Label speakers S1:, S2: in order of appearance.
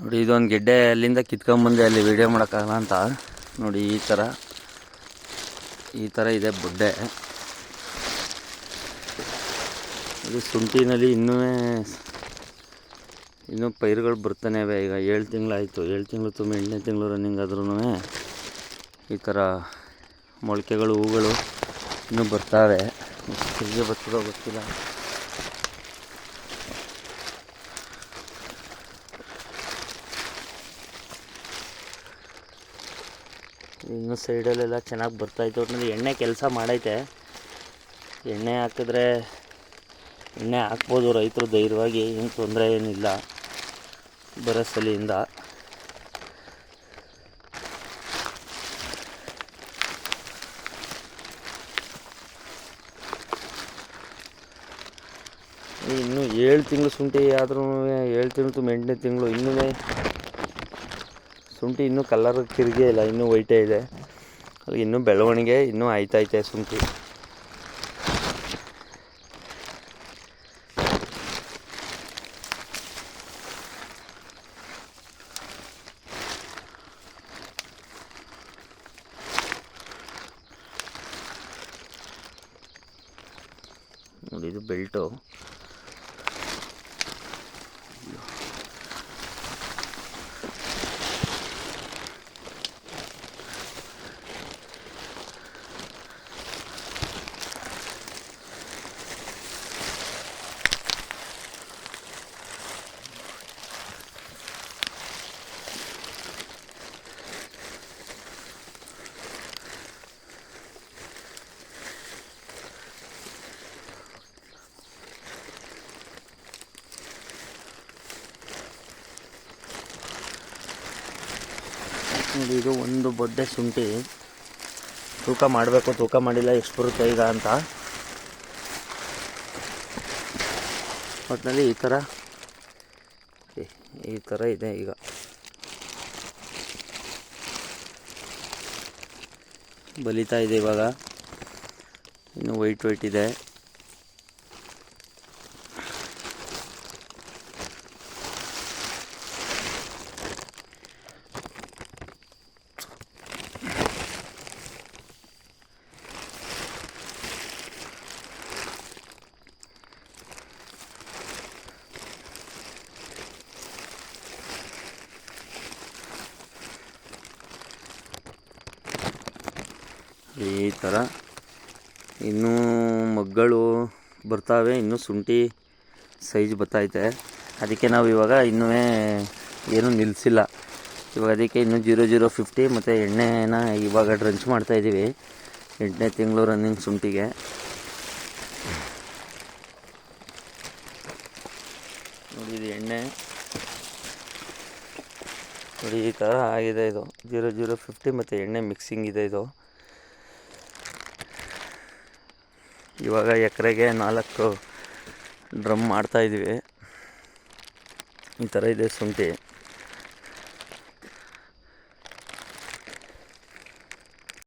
S1: ನೋಡಿ, ಇದೊಂದು ಗೆಡ್ಡೆ ಅಲ್ಲಿಂದ ಕಿತ್ಕೊಂಬಂದೆ ಅಲ್ಲಿ ವಿಡಿಯೋ ಮಾಡೋಕ್ಕಾಗಲ್ಲ ಅಂತ. ನೋಡಿ, ಈ ಥರ ಈ ಥರ ಇದೆ ಬುಡ್ಡೆ. ಇದು ಶುಂಠಿನಲ್ಲಿ ಇನ್ನೂ ಇನ್ನೂ ಪೈರುಗಳು ಬರ್ತಾನೆ ಈಗ ಏಳು ತಿಂಗಳಾಯಿತು. ಏಳು ತಿಂಗಳು ತುಂಬ ಎಂಟನೇ ತಿಂಗಳು ರನ್ನಿಂಗ್ ಆದ್ರೂ ಈ ಥರ ಮೊಳಕೆಗಳು, ಹೂಗಳು ಇನ್ನೂ ಬರ್ತಾವೆ. ಹೇಗೆ ಬರ್ತದೋ ಗೊತ್ತಿಲ್ಲ. ಇನ್ನು ಸೈಡಲ್ಲೆಲ್ಲ ಚೆನ್ನಾಗಿ ಬರ್ತಾಯಿತ್ತು ಒಟ್ಟಿನಲ್ಲಿ ಎಣ್ಣೆ ಕೆಲಸ ಮಾಡೈತೆ. ಎಣ್ಣೆ ಹಾಕಿದ್ರೆ ಎಣ್ಣೆ ಹಾಕ್ಬೋದು ರೈತರು ಧೈರ್ಯವಾಗಿ, ಏನು ತೊಂದರೆ ಏನಿಲ್ಲ. ಬರೋ ಸಲಿಯಿಂದ. ಇನ್ನೂ ಏಳು ತಿಂಗಳು ಶುಂಠಿ ಆದ್ರೂ ಏಳು ತಿಂಗಳು ಎಂಟನೇ ತಿಂಗಳು ಇನ್ನೂ ಶುಂಠಿ ಇನ್ನೂ ಕಲರ್ ತಿರುಗೇ ಇಲ್ಲ, ಇನ್ನೂ ವೈಟೇ ಇದೆ. ಇನ್ನೂ ಬೆಳವಣಿಗೆ, ಇನ್ನೂ ಆಯ್ತೈತೆ ಶುಂಠಿ ನೋಡಿ, ಇದು ಬೆಲ್ಟು. ನೋಡಿ ಇದು ಒಂದು ಬೊದ್ದೆ ಶುಂಠಿ. ತೂಕ ಮಾಡಬೇಕು, ತೂಕ ಮಾಡಿಲ್ಲ, ಎಷ್ಟು ಬರುತ್ತೆ ಈಗ ಅಂತ. ಒಟ್ಟಿನಲ್ಲಿ ಈ ಥರ ಈ- ಈ ಥರ ಇದೆ ಈಗ. ಬಲಿತಾ ಇದೆ ಇವಾಗ. ಇನ್ನು ವೈಟ್ ವೈಟ್ ಇದೆ. ಈ ಥರ. ಇನ್ನೂ ಮಗ್ಗಳು ಬರ್ತಾವೆ, ಇನ್ನೂ ಶುಂಠಿ ಸೈಜ್ ಬರ್ತೈತೆ ಅದಕ್ಕೆ ನಾವು ಇವಾಗ ಇನ್ನೂ ಏನೂ ನಿಲ್ಲಿಸಿಲ್ಲ ಇವಾಗ ಅದಕ್ಕೆ ಇನ್ನೂ ಜೀರೋ ಜೀರೋ ಫಿಫ್ಟಿ ಮತ್ತು ಎಣ್ಣೆನ ಇವಾಗ ಡ್ರಂಚ್ ಮಾಡ್ತಾಯಿದ್ದೀವಿ ಎಂಟನೇ ತಿಂಗಳು ರನ್ನಿಂಗ್ ಶುಂಠಿಗೆ. ನೋಡಿ ಇದು ಎಣ್ಣೆ. ನೋಡಿ ಈ ಥರ ಆಗಿದೆ ಇದು. ಜೀರೋ ಜೀರೋ ಫಿಫ್ಟಿ ಮತ್ತು ಎಣ್ಣೆ ಮಿಕ್ಸಿಂಗ್ ಇದೆ ಇದು. ಇವಾಗ ಎಕರೆಗೆ ನಾಲ್ಕು ಡ್ರಮ್ ಮಾಡ್ತಾಯಿದ್ವಿ ಈ ಥರ ಇದೆ ಶುಂಠಿ.